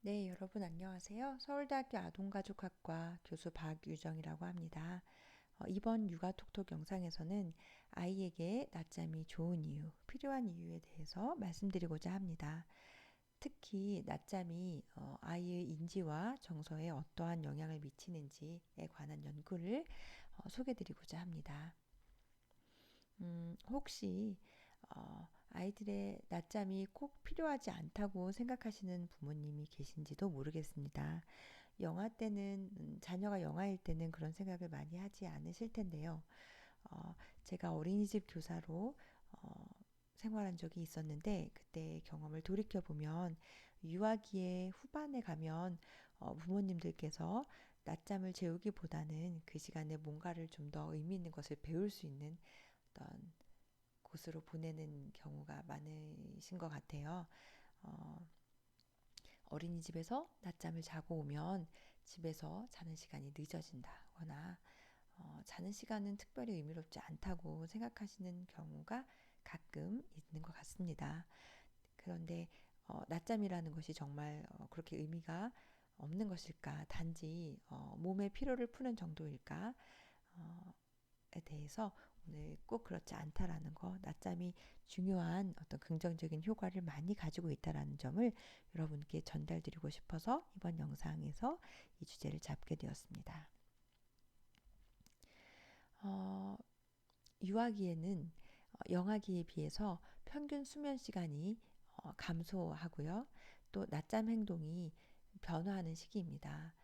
네, 여러분 안녕하세요. 서울대학교 아동가족학과 교수 박유정이라고 합니다. 어, 이번 육아톡톡 영상에서는 아이에게 낮잠이 좋은 이유, 필요한 이유에 대해서 말씀드리고자 합니다. 특히 낮잠이 어, 아이의 인지와 정서에 어떠한 영향을 미치는지에 관한 연구를 어, 소개드리고자 합니다. 음, 혹시 어, 아이들의 낮잠이 꼭 필요하지 않다고 생각하시는 부모님이 계신지도 모르겠습니다. 영아 때는, 음, 자녀가 영아일 때는 그런 생각을 많이 하지 않으실 텐데요. 어, 제가 어린이집 교사로 어, 생활한 적이 있었는데 그때 경험을 돌이켜 보면 유아기의 후반에 가면 어, 부모님들께서 낮잠을 재우기보다는 그 시간에 뭔가를 좀 더 의미 있는 것을 배울 수 있는 어떤 곳으로 보내는 경우가 많으신 것 같아요. 어, 어린이집에서 낮잠을 자고 오면 집에서 자는 시간이 늦어진다거나 어, 자는 시간은 특별히 의미롭지 않다고 생각하시는 경우가 가끔 있는 것 같습니다. 그런데 어, 낮잠이라는 것이 정말 어, 그렇게 의미가 없는 것일까? 단지 어, 몸의 피로를 푸는 정도일까? 어, 에 대해서 오늘 꼭 그렇지 않다라는 거, 낮잠이 중요한 어떤 긍정적인 효과를 많이 가지고 있다라는 점을 여러분께 전달드리고 싶어서 이번 영상에서 이 주제를 잡게 되었습니다. 어, 유아기에는 어, 영아기에 비해서 평균 수면 시간이 어, 감소하고요. 또 낮잠 행동이 변화하는 시기입니다.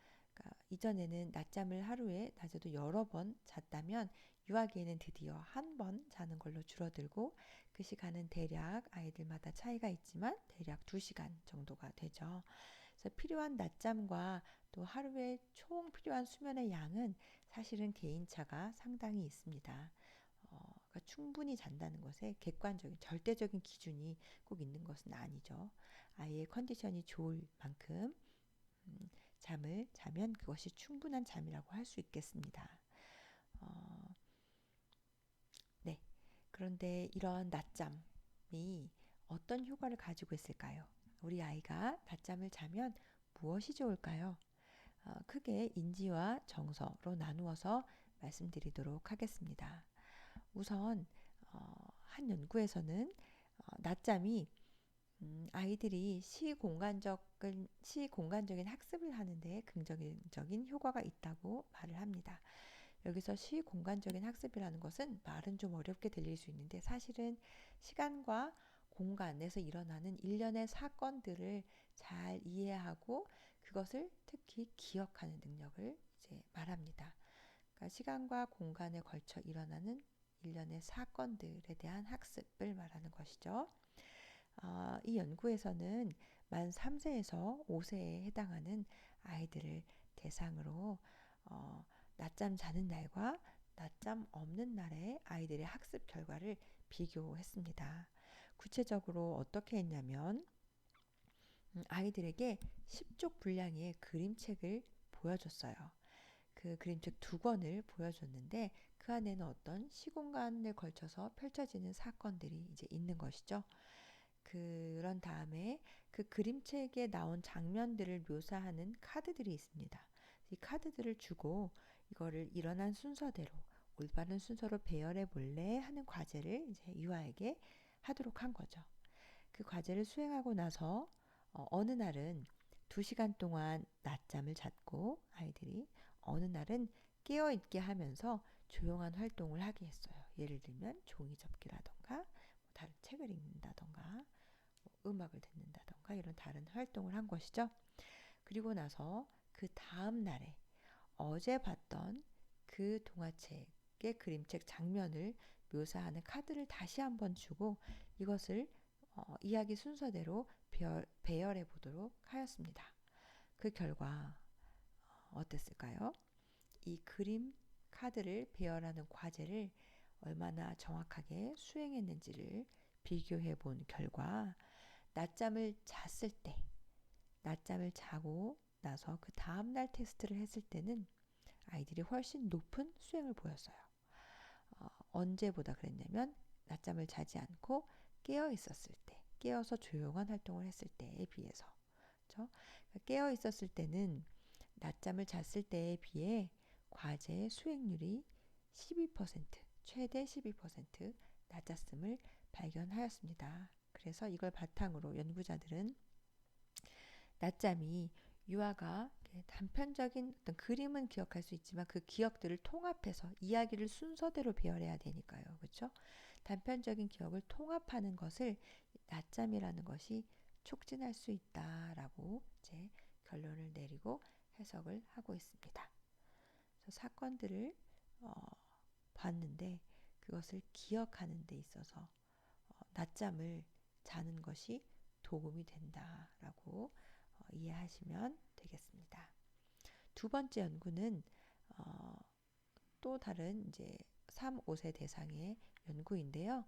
이전에는 낮잠을 하루에 낮에도 여러 번 잤다면 유아기에는 드디어 한 번 자는 걸로 줄어들고 그 시간은 대략 아이들마다 차이가 있지만 대략 2시간 정도가 되죠. 그래서 필요한 낮잠과 또 하루에 총 필요한 수면의 양은 사실은 개인차가 상당히 있습니다. 어, 그러니까 충분히 잔다는 것에 객관적인 절대적인 기준이 꼭 있는 것은 아니죠. 아이의 컨디션이 좋을 만큼 음, 잠을 자면 그것이 충분한 잠이라고 할 수 있겠습니다. 어, 네. 그런데 이런 낮잠이 어떤 효과를 가지고 있을까요? 우리 아이가 낮잠을 자면 무엇이 좋을까요? 어, 크게 인지와 정서로 나누어서 말씀드리도록 하겠습니다. 우선 어, 한 연구에서는 어, 낮잠이 음, 아이들이 시공간적인, 시공간적인 학습을 하는데 긍정적인 효과가 있다고 말을 합니다. 여기서 시공간적인 학습이라는 것은 말은 좀 어렵게 들릴 수 있는데 사실은 시간과 공간에서 일어나는 일련의 사건들을 잘 이해하고 그것을 특히 기억하는 능력을 이제 말합니다. 그러니까 시간과 공간에 걸쳐 일어나는 일련의 사건들에 대한 학습을 말하는 것이죠. 어, 이 연구에서는 만 3세에서 5세에 해당하는 아이들을 대상으로 어, 낮잠 자는 날과 낮잠 없는 날의 아이들의 학습 결과를 비교했습니다. 구체적으로 어떻게 했냐면 음, 아이들에게 10쪽 분량의 그림책을 보여줬어요. 그 그림책 두 권을 보여줬는데 그 안에는 어떤 시공간을 걸쳐서 펼쳐지는 사건들이 이제 있는 것이죠. 그런 다음에 그 그림책에 나온 장면들을 묘사하는 카드들이 있습니다. 이 카드들을 주고 이거를 일어난 순서대로 올바른 순서로 배열해 볼래 하는 과제를 이제 유아에게 하도록 한 거죠. 그 과제를 수행하고 나서 어, 느 날은 두 시간 동안 낮잠을 잤고 아이들이 어느 날은 깨어 있게 하면서 조용한 활동을 하게 했어요. 예를 들면 종이 접기라던가 책을 읽는다던가 뭐 음악을 듣는다던가 이런 다른 활동을 한 것이죠. 그리고 나서 그 다음 날에 어제 봤던 그 동화책의 그림책 장면을 묘사하는 카드를 다시 한번 주고 이것을 어, 이야기 순서대로 배열, 배열해 보도록 하였습니다. 그 결과 어, 어땠을까요? 이 그림 카드를 배열하는 과제를 얼마나 정확하게 수행했는지를 비교해 본 결과 낮잠을 잤을 때, 낮잠을 자고 나서 그 다음날 테스트를 했을 때는 아이들이 훨씬 높은 수행을 보였어요. 어, 언제보다 그랬냐면 낮잠을 자지 않고 깨어 있었을 때, 깨어서 조용한 활동을 했을 때에 비해서. 그렇죠? 깨어 있었을 때는 낮잠을 잤을 때에 비해 과제 수행률이 12%, 최대 12% 낮았음을 발견하였습니다. 그래서 이걸 바탕으로 연구자들은 낮잠이 유아가 단편적인 어떤 그림은 기억할 수 있지만 그 기억들을 통합해서 이야기를 순서대로 배열해야 되니까요. 그렇죠? 단편적인 기억을 통합하는 것을 낮잠이라는 것이 촉진할 수 있다라고 이제 결론을 내리고 해석을 하고 있습니다. 그래서 사건들을 어, 봤는데 그것을 기억하는 데 있어서 어, 낮잠을 자는 것이 도움이 된다라고 어, 이해하시면 되겠습니다. 두 번째 연구는 어, 또 다른 이제 3, 5세 대상의 연구인데요.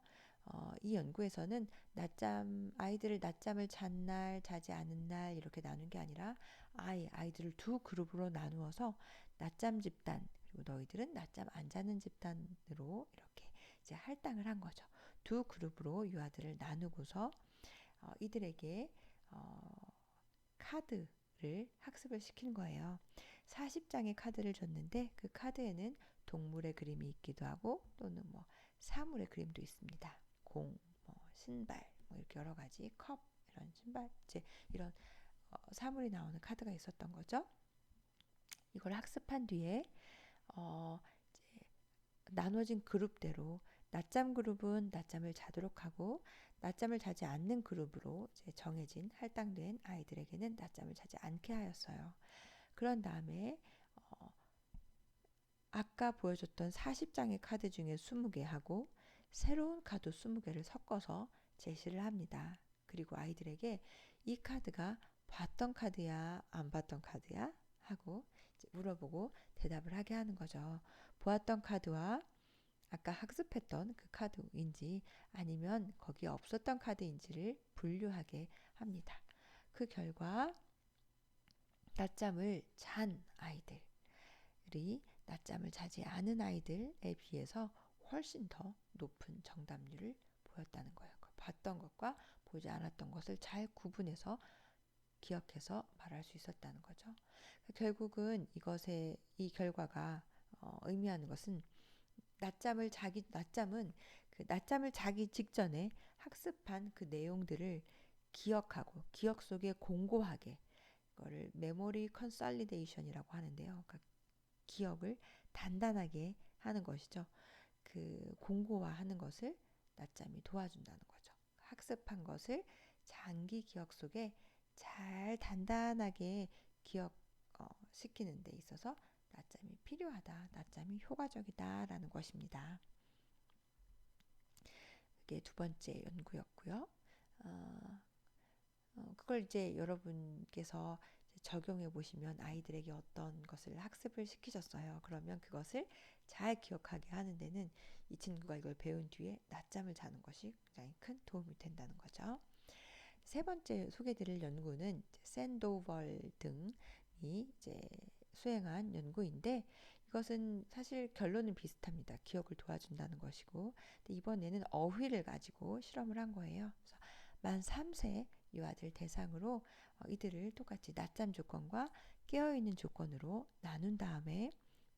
어, 이 연구에서는 낮잠 아이들을 낮잠을 잔 날, 자지 않은 날 이렇게 나눈 게 아니라 아이 아이들을 두 그룹으로 나누어서 낮잠 집단 그리고 너희들은 낮잠 안 자는 집단으로 이렇게 이제 할당을 한 거죠. 두 그룹으로 유아들을 나누고서 어, 이들에게 어, 카드를 학습을 시킨 거예요. 40장의 카드를 줬는데 그 카드에는 동물의 그림이 있기도 하고 또는 뭐 사물의 그림도 있습니다. 공, 뭐 신발, 뭐 이렇게 여러 가지 컵 이런 신발, 이제 이런 어, 사물이 나오는 카드가 있었던 거죠. 이걸 학습한 뒤에 어, 나눠진 그룹대로 낮잠 그룹은 낮잠을 자도록 하고 낮잠을 자지 않는 그룹으로 정해진 할당된 아이들에게는 낮잠을 자지 않게 하였어요. 그런 다음에 어, 아까 보여줬던 40장의 카드 중에 20개 하고 새로운 카드 20개를 섞어서 제시를 합니다. 그리고 아이들에게 이 카드가 봤던 카드야, 안 봤던 카드야? 하고 물어보고 대답을 하게 하는 거죠. 보았던 카드와 아까 학습했던 그 카드인지 아니면 거기에 없었던 카드인지를 분류하게 합니다. 그 결과 낮잠을 잔 아이들이 낮잠을 자지 않은 아이들에 비해서 훨씬 더 높은 정답률을 보였다는 거예요. 그 봤던 것과 보지 않았던 것을 잘 구분해서 기억해서 말할 수 있었다는 거죠. 결국은 이것의 이 결과가 어, 의미하는 것은 낮잠을 자기 낮잠은 그 낮잠을 자기 직전에 학습한 그 내용들을 기억하고 기억 속에 공고하게 이거를 메모리 컨설리데이션이라고 하는데요. 그러니까 기억을 단단하게 하는 것이죠. 그 공고화하는 것을 낮잠이 도와준다는 거죠. 학습한 것을 장기 기억 속에 잘 단단하게 기억 어, 시키는 데 있어서 낮잠이 필요하다. 낮잠이 효과적이다라는 것입니다. 그게 두 번째 연구였고요. 어, 어, 그걸 이제 여러분께서 적용해 보시면 아이들에게 어떤 것을 학습을 시키셨어요. 그러면 그것을 잘 기억하게 하는 데는 이 친구가 이걸 배운 뒤에 낮잠을 자는 것이 굉장히 큰 도움이 된다는 거죠. 세 번째 소개드릴 연구는 샌도벌 등이 이제 수행한 연구인데 이것은 사실 결론은 비슷합니다. 기억을 도와준다는 것이고 이번에는 어휘를 가지고 실험을 한 거예요. 그래서 만 3세 유아들 대상으로 어, 이들을 똑같이 낮잠 조건과 깨어있는 조건으로 나눈 다음에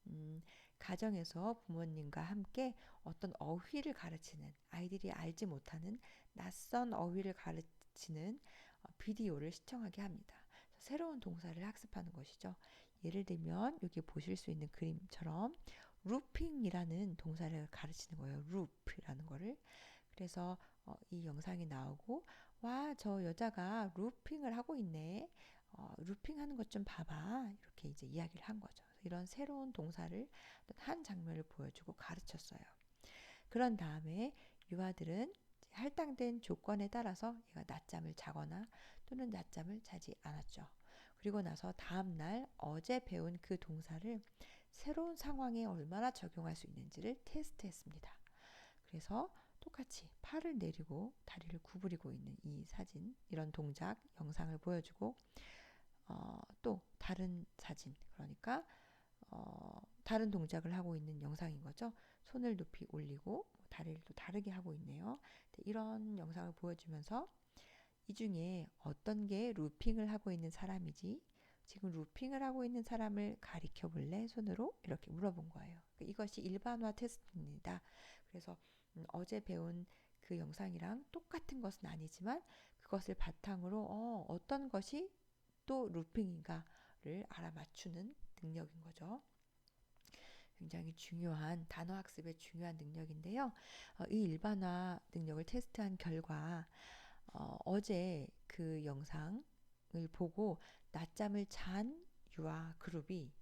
음, 가정에서 부모님과 함께 어떤 어휘를 가르치는 아이들이 알지 못하는 낯선 어휘를 가르치는 어, 비디오를 시청하게 합니다. 새로운 동사를 학습하는 것이죠. 예를 들면 여기 보실 수 있는 그림처럼 루핑이라는 동사를 가르치는 거예요. 루프라는 거를. 그래서 어, 이 영상이 나오고 와, 저 여자가 루핑을 하고 있네. 어, 루핑하는 것 좀 봐봐. 이렇게 이제 이야기를 한 거죠. 이런 새로운 동사를 한 장면을 보여주고 가르쳤어요. 그런 다음에 유아들은 할당된 조건에 따라서 얘가 낮잠을 자거나 또는 낮잠을 자지 않았죠. 그리고 나서 다음날 어제 배운 그 동사를 새로운 상황에 얼마나 적용할 수 있는지를 테스트했습니다. 그래서 똑같이 팔을 내리고 다리를 구부리고 있는 이 사진, 이런 동작, 영상을 보여주고, 어, 또 다른 사진, 그러니까, 어, 다른 동작을 하고 있는 영상인 거죠. 손을 높이 올리고, 다리를 또 다르게 하고 있네요. 이런 영상을 보여주면서 이 중에 어떤 게 루핑을 하고 있는 사람이지? 지금 루핑을 하고 있는 사람을 가리켜 볼래? 손으로 이렇게 물어본 거예요. 이것이 일반화 테스트입니다. 그래서 음, 어제 배운 그 영상이랑 똑같은 것은 아니지만 그것을 바탕으로 어, 어떤 것이 또 루핑인가를 알아맞추는 능력인 거죠. 굉장히 중요한 단어 학습의 중요한 능력인데요. 어, 이 일반화 능력을 테스트한 결과 어, 제 그 영상을 보고 낮잠을 잔 유아 그룹이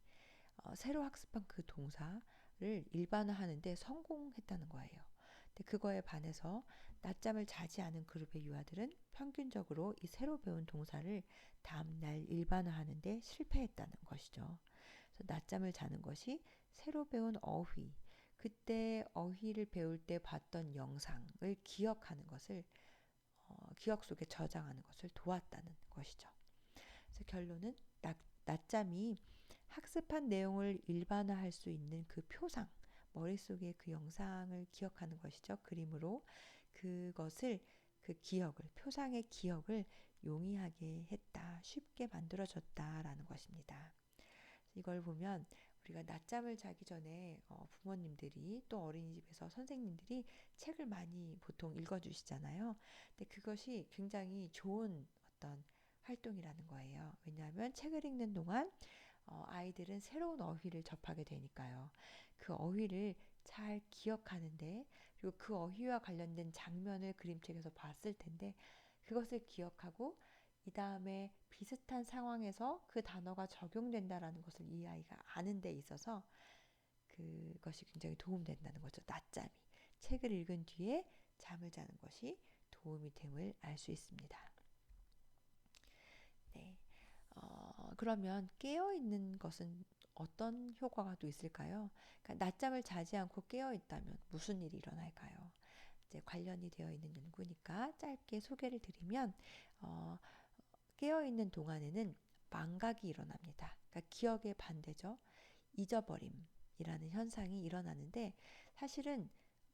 어, 새로 학습한 그 동사를 일반화하는데 성공했다는 거예요. 근데 그거에 반해서 낮잠을 자지 않은 그룹의 유아들은 평균적으로 이 새로 배운 동사를 다음날 일반화하는데 실패했다는 것이죠. 낮잠을 자는 것이 새로 배운 어휘, 그때 어휘를 배울 때 봤던 영상을 기억하는 것을 어, 기억 속에 저장하는 것을 도왔다는 것이죠. 그래서 결론은 낮, 낮잠이 학습한 내용을 일반화할 수 있는 그 표상, 머릿속에 그 영상을 기억하는 것이죠. 그림으로 그것을 그 기억을 표상의 기억을 용이하게 했다, 쉽게 만들어줬다라는 것입니다. 이걸 보면 우리가 낮잠을 자기 전에 어, 부모님들이 또 어린이집에서 선생님들이 책을 많이 보통 읽어주시잖아요. 근데 그것이 굉장히 좋은 어떤 활동이라는 거예요. 왜냐하면 책을 읽는 동안 어, 아이들은 새로운 어휘를 접하게 되니까요. 그 어휘를 잘 기억하는데 그리고 그 어휘와 관련된 장면을 그림책에서 봤을 텐데 그것을 기억하고 이 다음에 비슷한 상황에서 그 단어가 적용된다라는 것을 이 아이가 아는 데 있어서 그것이 굉장히 도움된다는 거죠. 낮잠이. 책을 읽은 뒤에 잠을 자는 것이 도움이 됨을 알 수 있습니다. 네. 어, 그러면 깨어 있는 것은 어떤 효과가 또 있을까요? 그러니까 낮잠을 자지 않고 깨어 있다면 무슨 일이 일어날까요? 이제 관련이 되어 있는 연구니까 짧게 소개를 드리면 어, 깨어있는 동안에는 망각이 일어납니다. 그러니까 기억의 반대죠. 잊어버림이라는 현상이 일어나는데 사실은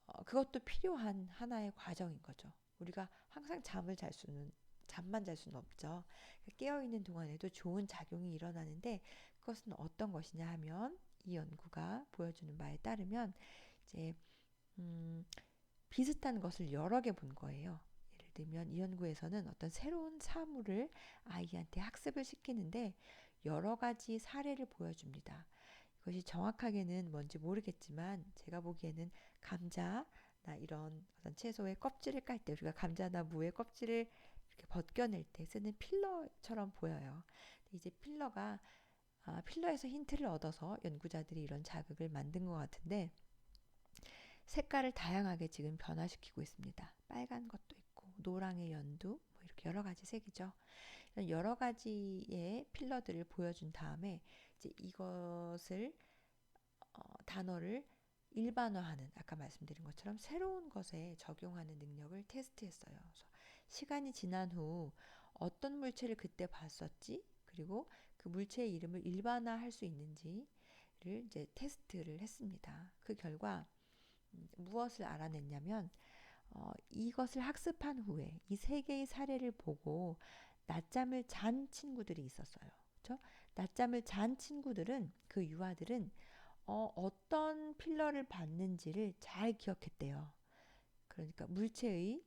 어, 그것도 필요한 하나의 과정인 거죠. 우리가 항상 잠을 잘 수는 잠만 잘 수는 없죠. 그러니까 깨어 있는 동안에도 좋은 작용이 일어나는데 그것은 어떤 것이냐 하면 이 연구가 보여주는 바에 따르면 이제 음, 비슷한 것을 여러 개 본 거예요. 들면 이 연구에서는 어떤 새로운 사물을 아이한테 학습을 시키는데 여러 가지 사례를 보여줍니다. 이것이 정확하게는 뭔지 모르겠지만 제가 보기에는 감자나 이런 어떤 채소의 껍질을 깔 때 우리가 감자나 무의 껍질을 이렇게 벗겨낼 때 쓰는 필러처럼 보여요. 이제 필러가 아, 필러에서 힌트를 얻어서 연구자들이 이런 자극을 만든 것 같은데 색깔을 다양하게 지금 변화시키고 있습니다. 빨간 것도 노랑의 연두, 뭐 이렇게 여러 가지 색이죠. 여러 가지의 필러들을 보여준 다음에 이제 이것을 어, 단어를 일반화하는 아까 말씀드린 것처럼 새로운 것에 적용하는 능력을 테스트했어요. 시간이 지난 후 어떤 물체를 그때 봤었지 그리고 그 물체의 이름을 일반화할 수 있는지를 이제 테스트를 했습니다. 그 결과 음, 무엇을 알아냈냐면 어, 이것을 학습한 후에 이 세 개의 사례를 보고 낮잠을 잔 친구들이 있었어요. 그렇죠? 낮잠을 잔 친구들은 그 유아들은 어, 어떤 필러를 받는지를 잘 기억했대요. 그러니까 물체의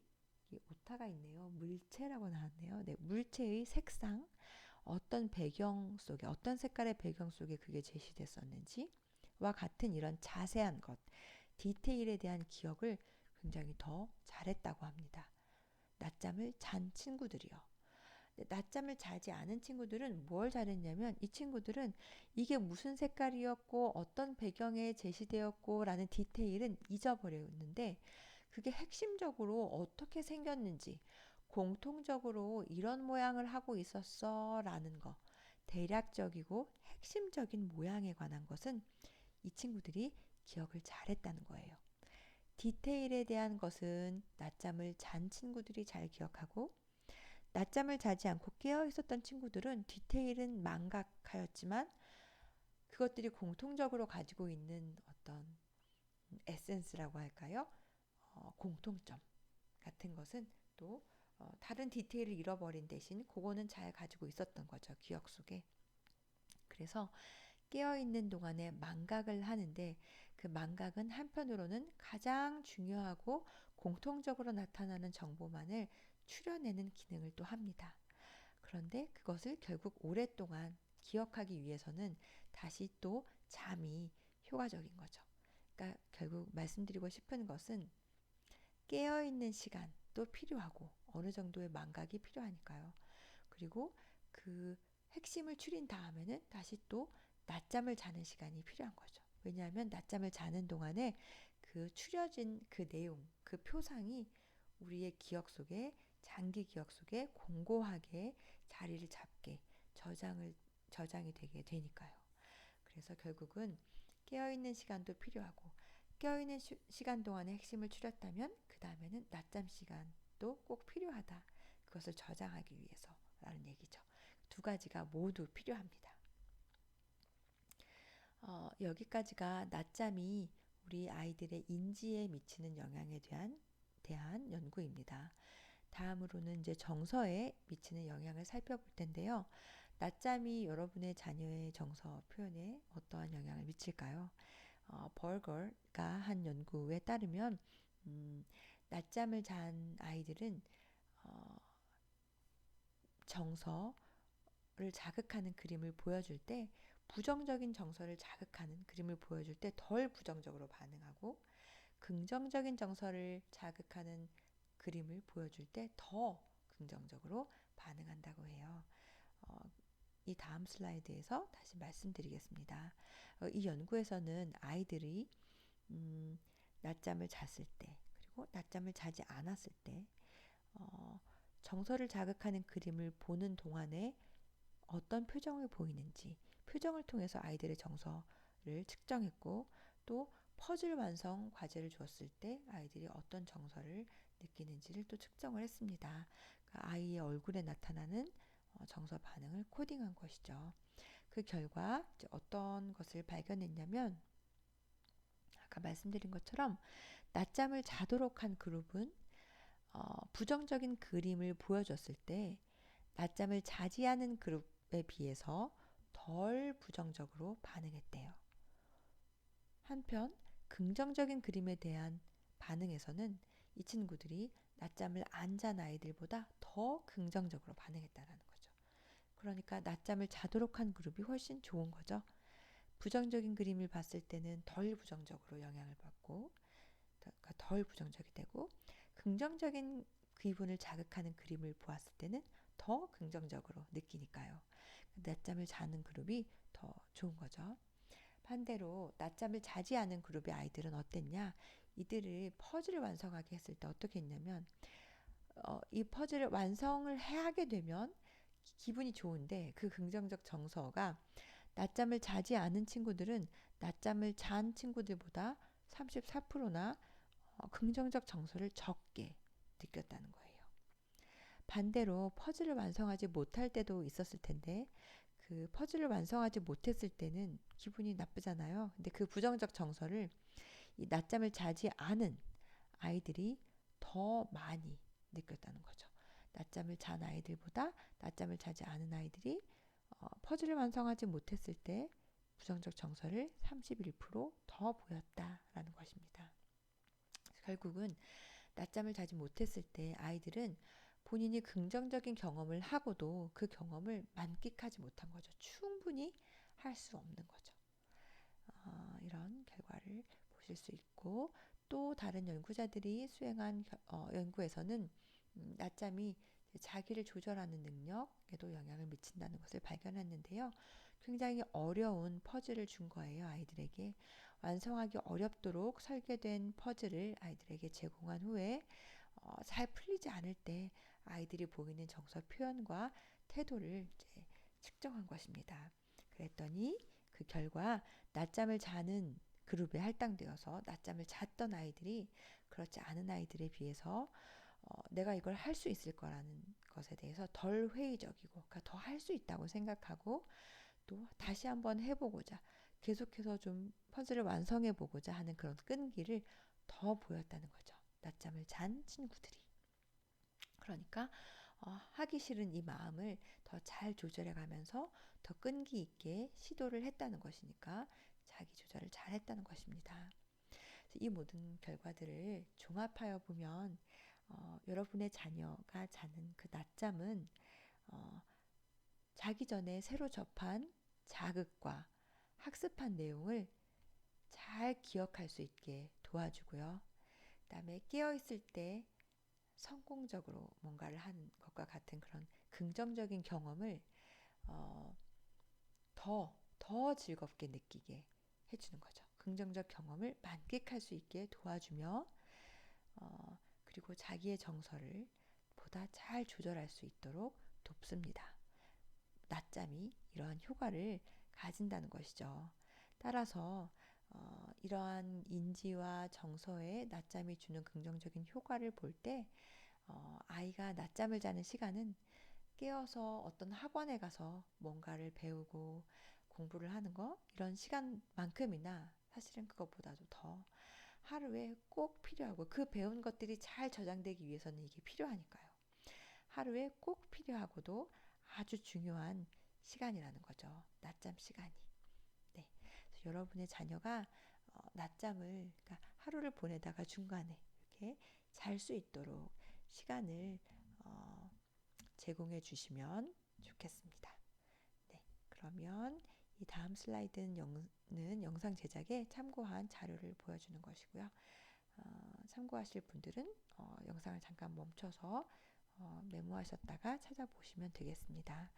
오타가 있네요. 물체라고 나왔네요. 네, 물체의 색상, 어떤 배경 속에 어떤 색깔의 배경 속에 그게 제시됐었는지와 같은 이런 자세한 것, 디테일에 대한 기억을 굉장히 더 잘했다고 합니다. 낮잠을 잔 친구들이요. 낮잠을 자지 않은 친구들은 뭘 잘했냐면 이 친구들은 이게 무슨 색깔이었고 어떤 배경에 제시되었고 라는 디테일은 잊어버렸는데 그게 핵심적으로 어떻게 생겼는지 공통적으로 이런 모양을 하고 있었어 라는 거 대략적이고 핵심적인 모양에 관한 것은 이 친구들이 기억을 잘했다는 거예요. 디테일에 대한 것은 낮잠을 잔 친구들이 잘 기억하고 낮잠을 자지 않고 깨어 있었던 친구들은 디테일은 망각하였지만 그것들이 공통적으로 가지고 있는 어떤 에센스라고 할까요? 어, 공통점 같은 것은 또 어, 다른 디테일을 잃어버린 대신 그거는 잘 가지고 있었던 거죠. 기억 속에. 그래서 깨어 있는 동안에 망각을 하는데 그 망각은 한편으로는 가장 중요하고 공통적으로 나타나는 정보만을 추려내는 기능을 또 합니다. 그런데 그것을 결국 오랫동안 기억하기 위해서는 다시 또 잠이 효과적인 거죠. 그러니까 결국 말씀드리고 싶은 것은 깨어있는 시간도 필요하고 어느 정도의 망각이 필요하니까요. 그리고 그 핵심을 추린 다음에는 다시 또 낮잠을 자는 시간이 필요한 거죠. 왜냐하면 낮잠을 자는 동안에 그 추려진 그 내용, 그 표상이 우리의 기억 속에 장기 기억 속에 공고하게 자리를 잡게 저장을 저장이 되게 되니까요. 그래서 결국은 깨어 있는 시간도 필요하고 깨어 있는 시, 시간 동안에 핵심을 추렸다면 그 다음에는 낮잠 시간도 꼭 필요하다. 그것을 저장하기 위해서라는 얘기죠. 두 가지가 모두 필요합니다. 어, 여기까지가 낮잠이 우리 아이들의 인지에 미치는 영향에 대한 대한 연구입니다. 다음으로는 이제 정서에 미치는 영향을 살펴볼 텐데요. 낮잠이 여러분의 자녀의 정서 표현에 어떠한 영향을 미칠까요? 어, 벌거가 한 연구에 따르면 음, 낮잠을 잔 아이들은 어, 정서를 자극하는 그림을 보여줄 때 부정적인 정서를 자극하는 그림을 보여줄 때 덜 부정적으로 반응하고 긍정적인 정서를 자극하는 그림을 보여줄 때 더 긍정적으로 반응한다고 해요. 어, 이 다음 슬라이드에서 다시 말씀드리겠습니다. 어, 이 연구에서는 아이들이 음, 낮잠을 잤을 때 그리고 낮잠을 자지 않았을 때 어, 정서를 자극하는 그림을 보는 동안에 어떤 표정을 보이는지 표정을 통해서 아이들의 정서를 측정했고 또 퍼즐 완성 과제를 주었을 때 아이들이 어떤 정서를 느끼는지를 또 측정을 했습니다. 그러니까 아이의 얼굴에 나타나는 어, 정서 반응을 코딩한 것이죠. 그 결과 어떤 것을 발견했냐면 아까 말씀드린 것처럼 낮잠을 자도록 한 그룹은 어, 부정적인 그림을 보여줬을 때 낮잠을 자지 않은 그룹에 비해서 덜 부정적으로 반응했대요. 한편 긍정적인 그림에 대한 반응에서는 이 친구들이 낮잠을 안 잔 아이들보다 더 긍정적으로 반응했다는 거죠. 그러니까 낮잠을 자도록 한 그룹이 훨씬 좋은 거죠. 부정적인 그림을 봤을 때는 덜 부정적으로 영향을 받고 그러니까 덜 부정적이 되고 긍정적인 기분을 자극하는 그림을 보았을 때는 더 긍정적으로 느끼니까요. 낮잠을 자는 그룹이 더 좋은 거죠. 반대로 낮잠을 자지 않은 그룹의 아이들은 어땠냐? 이들을 퍼즐을 완성하게 했을 때 어떻게 했냐면 어, 이 퍼즐을 완성을 하게 되면 기분이 좋은데 그 긍정적 정서가 낮잠을 자지 않은 친구들은 낮잠을 잔 친구들보다 34%나 어, 긍정적 정서를 적게 느꼈다는 거예요. 반대로 퍼즐을 완성하지 못할 때도 있었을 텐데 그 퍼즐을 완성하지 못했을 때는 기분이 나쁘잖아요. 근데 그 부정적 정서를 이 낮잠을 자지 않은 아이들이 더 많이 느꼈다는 거죠. 낮잠을 잔 아이들보다 낮잠을 자지 않은 아이들이 어, 퍼즐을 완성하지 못했을 때 부정적 정서를 31%더 보였다라는 것입니다. 결국은 낮잠을 자지 못했을 때 아이들은 본인이 긍정적인 경험을 하고도 그 경험을 만끽하지 못한 거죠. 충분히 할 수 없는 거죠. 어, 이런 결과를 보실 수 있고 또 다른 연구자들이 수행한 어, 연구에서는 음, 낮잠이 자기를 조절하는 능력에도 영향을 미친다는 것을 발견했는데요. 굉장히 어려운 퍼즐을 준 거예요, 아이들에게. 완성하기 어렵도록 설계된 퍼즐을 아이들에게 제공한 후에 어, 잘 풀리지 않을 때 아이들이 보이는 정서 표현과 태도를 이제 측정한 것입니다. 그랬더니 그 결과 낮잠을 자는 그룹에 할당되어서 낮잠을 잤던 아이들이 그렇지 않은 아이들에 비해서 어, 내가 이걸 할 수 있을 거라는 것에 대해서 덜 회의적이고 그러니까 더 할 수 있다고 생각하고 또 다시 한번 해보고자 계속해서 좀 퍼즐을 완성해 보고자 하는 그런 끈기를 더 보였다는 거죠. 낮잠을 잔 친구들이. 그러니까 어, 하기 싫은 이 마음을 더 잘 조절해 가면서 더 끈기 있게 시도를 했다는 것이니까 자기 조절을 잘 했다는 것입니다. 이 모든 결과들을 종합하여 보면 어, 여러분의 자녀가 자는 그 낮잠은 어, 자기 전에 새로 접한 자극과 학습한 내용을 잘 기억할 수 있게 도와주고요. 그다음에 깨어 있을 때 성공적으로 뭔가를 하는 것과 같은 그런 긍정적인 경험을 어, 더, 더 즐겁게 느끼게 해주는 거죠. 긍정적 경험을 만끽할 수 있게 도와주며, 어, 그리고 자기의 정서를 보다 잘 조절할 수 있도록 돕습니다. 낮잠이 이러한 효과를 가진다는 것이죠. 따라서 어, 이러한 인지와 정서에 낮잠이 주는 긍정적인 효과를 볼때 어, 아이가 낮잠을 자는 시간은 깨어서 어떤 학원에 가서 뭔가를 배우고 공부를 하는 거 이런 시간만큼이나 사실은 그것보다도 더 하루에 꼭 필요하고 그 배운 것들이 잘 저장되기 위해서는 이게 필요하니까요. 하루에 꼭 필요하고도 아주 중요한 시간이라는 거죠. 낮잠 시간이. 네. 여러분의 자녀가 어, 낮잠을 그러니까 하루를 보내다가 중간에 이렇게 잘 수 있도록 시간을 어, 제공해 주시면 좋겠습니다. 네, 그러면 이 다음 슬라이드는 영, 영상 제작에 참고한 자료를 보여주는 것이고요. 어, 참고하실 분들은 어, 영상을 잠깐 멈춰서 어, 메모하셨다가 찾아보시면 되겠습니다.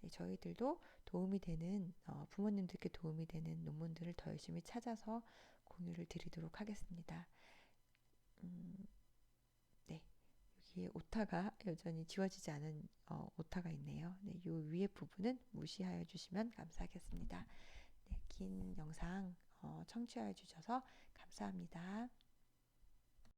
네, 저희들도 도움이 되는 어, 부모님들께 도움이 되는 논문들을 더 열심히 찾아서 공유를 드리도록 하겠습니다. 음, 여기에 오타가 여전히 지워지지 않은 어, 오타가 있네요. 네, 요 위에 부분은 무시하여 주시면 감사하겠습니다. 네, 긴 영상 어, 청취하여 주셔서 감사합니다.